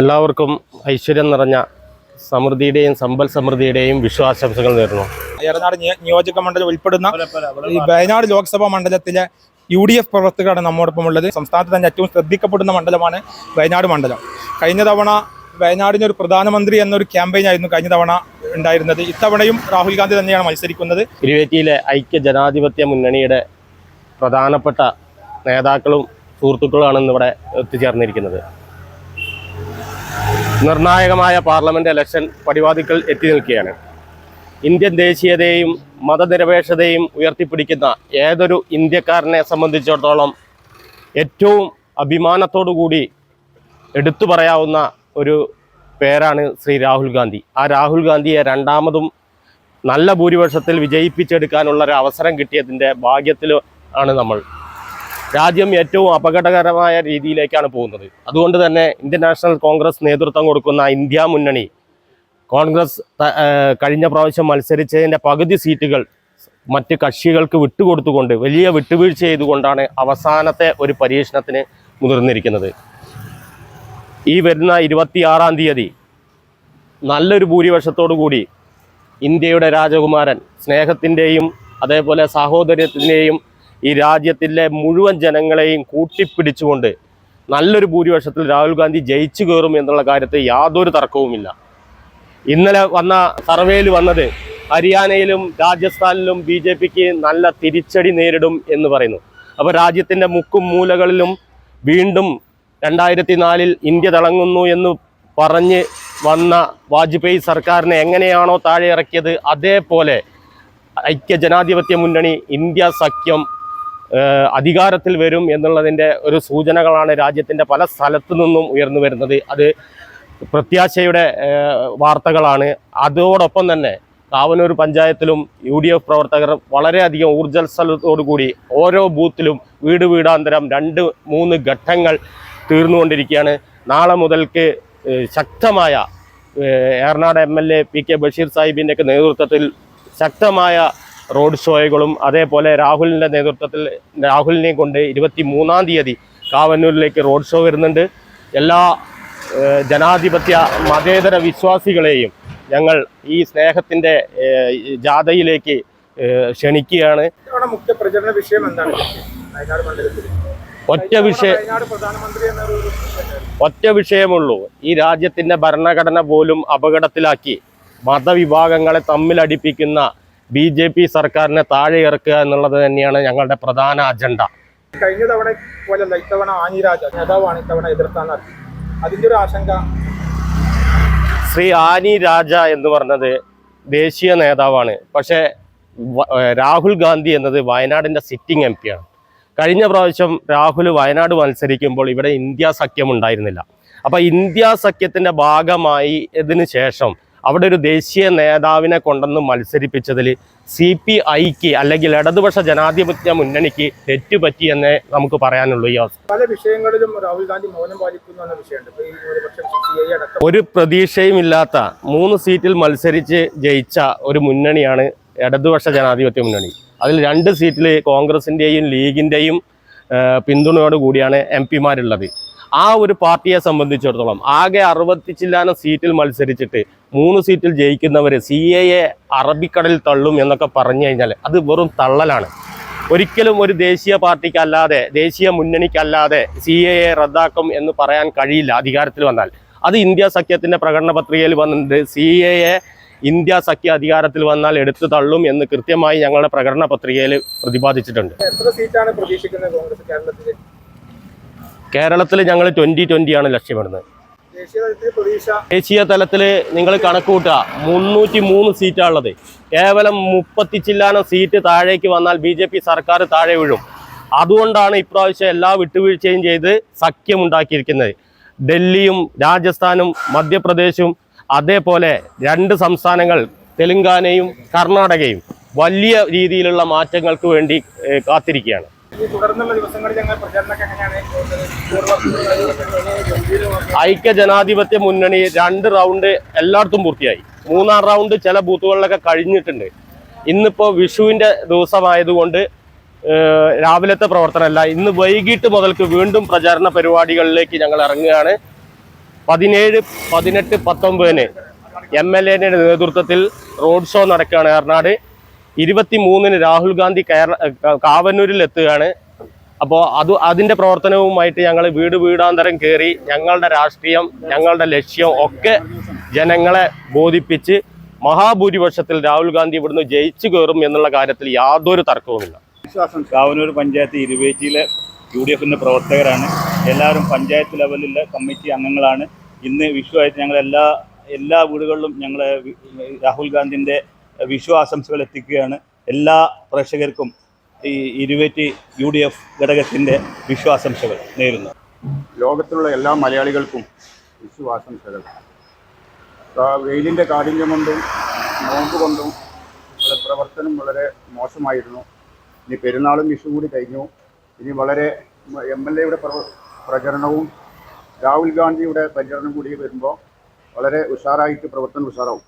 എല്ലാവർക്കും ഐശ്വര്യം നിറഞ്ഞ സമൃദ്ധിയുടെയും സമ്പൽ സമൃദ്ധിയുടെയും വിശ്വാസംസകൾ നേരുന്നു. ഏറനാട് നിയ- നിയോജക മണ്ഡലം ഉൾപ്പെടുന്ന ഈ വയനാട് ലോക്സഭാ മണ്ഡലത്തിലെ യു ഡി എഫ് പ്രവർത്തകരാണ് നമ്മോടൊപ്പം ഉള്ളത്. സംസ്ഥാനത്ത് തന്നെ ഏറ്റവും ശ്രദ്ധിക്കപ്പെടുന്ന മണ്ഡലമാണ് വയനാട് മണ്ഡലം. കഴിഞ്ഞ തവണ വയനാടിന് ഒരു പ്രധാനമന്ത്രി എന്നൊരു ക്യാമ്പയിൻ ആയിരുന്നു കഴിഞ്ഞ തവണ ഉണ്ടായിരുന്നത്. ഇത്തവണയും രാഹുൽ ഗാന്ധി തന്നെയാണ് മത്സരിക്കുന്നത്. ഇരുവേറ്റിയിലെ ഐക്യ ജനാധിപത്യ മുന്നണിയുടെ പ്രധാനപ്പെട്ട നേതാക്കളും സുഹൃത്തുക്കളുമാണ് ഇന്നിവിടെ എത്തിച്ചേർന്നിരിക്കുന്നത്. നിർണായകമായ പാർലമെന്റ് ഇലക്ഷൻ പടിവാതിക്കൽ എത്തി നിൽക്കുകയാണ്. ഇന്ത്യൻ ദേശീയതയും മതനിരപേക്ഷതയും ഉയർത്തിപ്പിടിക്കുന്ന ഏതൊരു ഇന്ത്യക്കാരനെ സംബന്ധിച്ചിടത്തോളം ഏറ്റവും അഭിമാനത്തോടു കൂടി എടുത്തു പറയാവുന്ന ഒരു പേരാണ് ശ്രീ രാഹുൽ ഗാന്ധി. ആ രാഹുൽ ഗാന്ധിയെ രണ്ടാമതും നല്ല ഭൂരിപക്ഷത്തിൽ വിജയിപ്പിച്ചെടുക്കാനുള്ള ഒരു അവസരം കിട്ടിയതിന്റെ ഭാഗ്യത്തിൽ ആണ് നമ്മൾ. രാജ്യം ഏറ്റവും അപകടകരമായ രീതിയിലേക്കാണ് പോകുന്നത്. അതുകൊണ്ട് തന്നെ ഇന്ത്യൻ നാഷണൽ കോൺഗ്രസ് നേതൃത്വം കൊടുക്കുന്ന ഇന്ത്യ മുന്നണി കോൺഗ്രസ് കഴിഞ്ഞ പ്രാവശ്യം മത്സരിച്ചതിന്റെ പകുതി സീറ്റുകൾ മറ്റ് കക്ഷികൾക്ക് വിട്ടുകൊടുത്തുകൊണ്ട് വലിയ വിട്ടുവീഴ്ച ചെയ്തുകൊണ്ടാണ് അവസാനത്തെ ഒരു പരീക്ഷണത്തിന് മുതിർന്നിരിക്കുന്നത്. ഈ വരുന്ന ഇരുപത്തിയാറാം തീയതി നല്ലൊരു ഭൂരിപക്ഷത്തോടു കൂടി ഇന്ത്യയുടെ രാജകുമാരൻ സ്നേഹത്തിന്റെയും അതേപോലെ സാഹോദര്യത്തിന്റെയും ഈ രാജ്യത്തിലെ മുഴുവൻ ജനങ്ങളെയും കൂട്ടിപ്പിടിച്ചുകൊണ്ട് നല്ലൊരു ഭൂരിപക്ഷത്തിൽ രാഹുൽ ഗാന്ധി ജയിച്ചു കയറും എന്നുള്ള കാര്യത്തിൽ യാതൊരു തർക്കവുമില്ല. ഇന്നലെ വന്ന സർവേയിൽ വന്നത് ഹരിയാനയിലും രാജസ്ഥാനിലും ബി ജെ പിക്ക് നല്ല തിരിച്ചടി നേരിടും എന്ന് പറയുന്നു. അപ്പോൾ രാജ്യത്തിന്റെ മുക്കും മൂലകളിലും വീണ്ടും രണ്ടായിരത്തി നാലിൽ ഇന്ത്യ തിളങ്ങുന്നു എന്ന് പറഞ്ഞ് വന്ന വാജ്പേയി സർക്കാരിനെ എങ്ങനെയാണോ താഴെ ഇറക്കിയത് അതേപോലെ ഐക്യ ജനാധിപത്യ മുന്നണി ഇന്ത്യ സഖ്യം അധികാരത്തിൽ വരും എന്നുള്ളതിന്റെ ഒരു സൂചനകളാണ് രാജ്യത്തിന്റെ പല സ്ഥലത്തു നിന്നും ഉയർന്നു വരുന്നത്. അത് പ്രത്യാശയുടെ വാർത്തകളാണ്. അതോടൊപ്പം തന്നെ കാവനൂർ പഞ്ചായത്തിലും യു ഡി എഫ് പ്രവർത്തകർ വളരെയധികം ഊർജസ്വലത്തോടു കൂടി ഓരോ ബൂത്തിലും വീട് വീടാന്തരം രണ്ട് മൂന്ന് ഘട്ടങ്ങൾ തീർന്നുകൊണ്ടിരിക്കുകയാണ്. നാളെ മുതൽക്ക് ശക്തമായ Eranad M L A P K Basheer സാഹിബിന്റെയൊക്കെ നേതൃത്വത്തിൽ ശക്തമായ റോഡ് ഷോകളും അതേപോലെ രാഹുലിന്റെ നേതൃത്വത്തിൽ രാഹുലിനെയും കൊണ്ട് ഇരുപത്തി മൂന്നാം തീയതി കാവന്നൂരിലേക്ക് റോഡ് ഷോ വരുന്നുണ്ട്. എല്ലാ ജനാധിപത്യ മതേതര വിശ്വാസികളെയും ഞങ്ങൾ ഈ സ്നേഹത്തിന്റെ ജാഥയിലേക്ക് ക്ഷണിക്കുകയാണ്. മുഖ്യ പ്രചരണ വിഷയം എന്താണ്? ഒറ്റ വിഷയം ഒറ്റ വിഷയമുള്ളൂ. ഈ രാജ്യത്തിന്റെ ഭരണഘടന പോലും അപകടത്തിലാക്കി മതവിഭാഗങ്ങളെ തമ്മിലടിപ്പിക്കുന്ന ബി ജെ പി സർക്കാരിനെ താഴെ ഇറക്കുക എന്നുള്ളത് തന്നെയാണ് ഞങ്ങളുടെ പ്രധാന അജണ്ട. കഴിഞ്ഞ തവണ പോലല്ല ഇത്തവണ ആനിരാജ നേതാവാണ് ഇത്തവണ എതിർത്താൻ അതിന്റെ ഒരു ആശങ്ക? ശ്രീ ആനി രാജ എന്ന് പറഞ്ഞത് ദേശീയ നേതാവാണ്. പക്ഷേ രാഹുൽ ഗാന്ധി എന്നത് വയനാടിന്റെ സിറ്റിംഗ് എം പിയാണ് കഴിഞ്ഞ പ്രാവശ്യം രാഹുൽ വയനാട് മത്സരിക്കുമ്പോൾ ഇവിടെ ഇന്ത്യ സഖ്യം ഉണ്ടായിരുന്നില്ല. അപ്പോൾ ഇന്ത്യ സഖ്യത്തിന്റെ ഭാഗമായി ഇതിന് ശേഷം അവിടെ ഒരു ദേശീയ നേതാവിനെ കൊണ്ടുവന്ന് മത്സരിപ്പിച്ചതിൽ സി പി ഐക്ക് അല്ലെങ്കിൽ ഇടതുപക്ഷ ജനാധിപത്യ മുന്നണിക്ക് തെറ്റുപറ്റി എന്നേ നമുക്ക് പറയാനുള്ളൂ ഈ അവസ്ഥ പല വിഷയങ്ങളിലും രാഹുൽ ഗാന്ധി മൗനം പാലിക്കുന്നു എന്ന വിഷയമുണ്ട്. ഒരു ഈ ഇല്ലാത്ത മൂന്ന് സീറ്റിൽ മത്സരിച്ച് ജയിച്ച ഒരു മുന്നണിയാണ് ഇടതുപക്ഷ ജനാധിപത്യ മുന്നണി. അതിൽ രണ്ട് സീറ്റിൽ കോൺഗ്രസിന്റെയും ലീഗിന്റെയും പിന്തുണയോട് കൂടിയാണ് എം പിമാരുള്ളത്. ആ ഒരു പാർട്ടിയെ സംബന്ധിച്ചിടത്തോളം ആകെ അറുപത്തി ചില്ലാനം സീറ്റിൽ മത്സരിച്ചിട്ട് മൂന്ന് സീറ്റിൽ ജയിക്കുന്നവർ സി എ എ അറബിക്കടലിൽ തള്ളും എന്നൊക്കെ പറഞ്ഞു കഴിഞ്ഞാൽ അത് വെറും തള്ളലാണ്. ഒരിക്കലും ഒരു ദേശീയ പാർട്ടിക്കല്ലാതെ ദേശീയ മുന്നണിക്കല്ലാതെ സി എ എ റദ്ദാക്കും എന്ന് പറയാൻ കഴിയില്ല അധികാരത്തിൽ വന്നാൽ. അത് ഇന്ത്യ സഖ്യത്തിന്റെ പ്രകടന പത്രികയിൽ വന്നിട്ടുണ്ട്. സി എ എ ഇന്ത്യ സഖ്യ അധികാരത്തിൽ വന്നാൽ എടുത്തു തള്ളും എന്ന് കൃത്യമായി ഞങ്ങളുടെ പ്രകടന പത്രികയിൽ പ്രതിപാദിച്ചിട്ടുണ്ട്. കേരളത്തിൽ ഞങ്ങൾ ട്വന്റി ട്വന്റി ആണ് ലക്ഷ്യമിടുന്നത്. ദേശീയ തലത്തിൽ പ്രതീക്ഷ? ദേശീയ തലത്തിൽ നിങ്ങൾ കണക്കുകൂട്ടുക മുന്നൂറ്റി മൂന്ന് സീറ്റാണുള്ളത്. കേവലം മുപ്പത്തി ചില്ലാനം സീറ്റ് താഴേക്ക് വന്നാൽ ബി ജെ പി സർക്കാർ താഴെ വീഴും. അതുകൊണ്ടാണ് ഇപ്രാവശ്യം എല്ലാ വിട്ടുവീഴ്ചയും ചെയ്ത് സഖ്യമുണ്ടാക്കിയിരിക്കുന്നത് ഡൽഹിയും രാജസ്ഥാനും മധ്യപ്രദേശും അതേപോലെ രണ്ട് സംസ്ഥാനങ്ങൾ തെലുങ്കാനയും കർണാടകയും വലിയ രീതിയിലുള്ള മാറ്റങ്ങൾക്ക് വേണ്ടി കാത്തിരിക്കുകയാണ്? ഐക്യ ജനാധിപത്യ മുന്നണി രണ്ട് റൗണ്ട് എല്ലായിടത്തും പൂർത്തിയായി. മൂന്നാം റൗണ്ട് ചില ബൂത്തുകളിലൊക്കെ കഴിഞ്ഞിട്ടുണ്ട്. ഇന്നിപ്പോ വിഷുവിന്റെ ദിവസമായതുകൊണ്ട് രാവിലത്തെ പ്രവർത്തനമല്ല ഇന്ന് വൈകിട്ട് മുതൽക്ക് വീണ്ടും പ്രചാരണ പരിപാടികളിലേക്ക് ഞങ്ങൾ ഇറങ്ങുകയാണ്. പതിനേഴ് പതിനെട്ട് പത്തൊമ്പതിന് എം എൽ എന്റെ നേതൃത്വത്തിൽ റോഡ് ഷോ നടക്കുകയാണ് ഏർനാട് ഇരുപത്തി മൂന്നിന് രാഹുൽ ഗാന്ധി കാവന്നൂരിൽ എത്തുകയാണ്. അപ്പോൾ അത് അതിന്റെ പ്രവർത്തനവുമായിട്ട് ഞങ്ങൾ വീട് വീടാന്തരം കയറി ഞങ്ങളുടെ രാഷ്ട്രീയം ഞങ്ങളുടെ ലക്ഷ്യം ഒക്കെ ജനങ്ങളെ ബോധിപ്പിച്ച് മഹാഭൂരിപക്ഷത്തിൽ രാഹുൽ ഗാന്ധി ഇവിടുന്ന് ജയിച്ചു കയറും എന്നുള്ള കാര്യത്തിൽ യാതൊരു തർക്കവുമില്ല. കാവനൂർ പഞ്ചായത്ത് ഇരുവേറ്റിയിലെ യു ഡി എഫിന്റെ പ്രവർത്തകരാണ്. എല്ലാവരും പഞ്ചായത്ത് ലെവലിലെ കമ്മിറ്റി അംഗങ്ങളാണ്. ഇന്ന് വിഷു ആയിട്ട് ഞങ്ങൾ എല്ലാ എല്ലാ വീടുകളിലും ഞങ്ങൾ രാഹുൽ ഗാന്ധിന്റെ വിഷു ആശംസകൾ എത്തിക്കുകയാണ്. എല്ലാ പ്രേക്ഷകർക്കും ഈ ഇരുവേറ്റി യു ഡി എഫ് ഘടകത്തിന്റെ വിഷു ആശംസകൾ നേരുന്നു. ലോകത്തിലുള്ള എല്ലാ മലയാളികൾക്കും വിഷു ആശംസകൾ. വെയിലിന്റെ കാഠിന്യം കൊണ്ടും നോമ്പ് കൊണ്ടും പ്രവർത്തനം വളരെ മോശമായിരുന്നു. ഇനി പെരുന്നാളും വിഷു കൂടി കഴിഞ്ഞു. ഇനി വളരെ എം എൽ എയുടെ പ്രചരണവും രാഹുൽ ഗാന്ധിയുടെ പര്യടനം കൂടി വരുമ്പോൾ വളരെ ഉഷാറായിട്ട് പ്രവർത്തനം ഉഷാറാവും.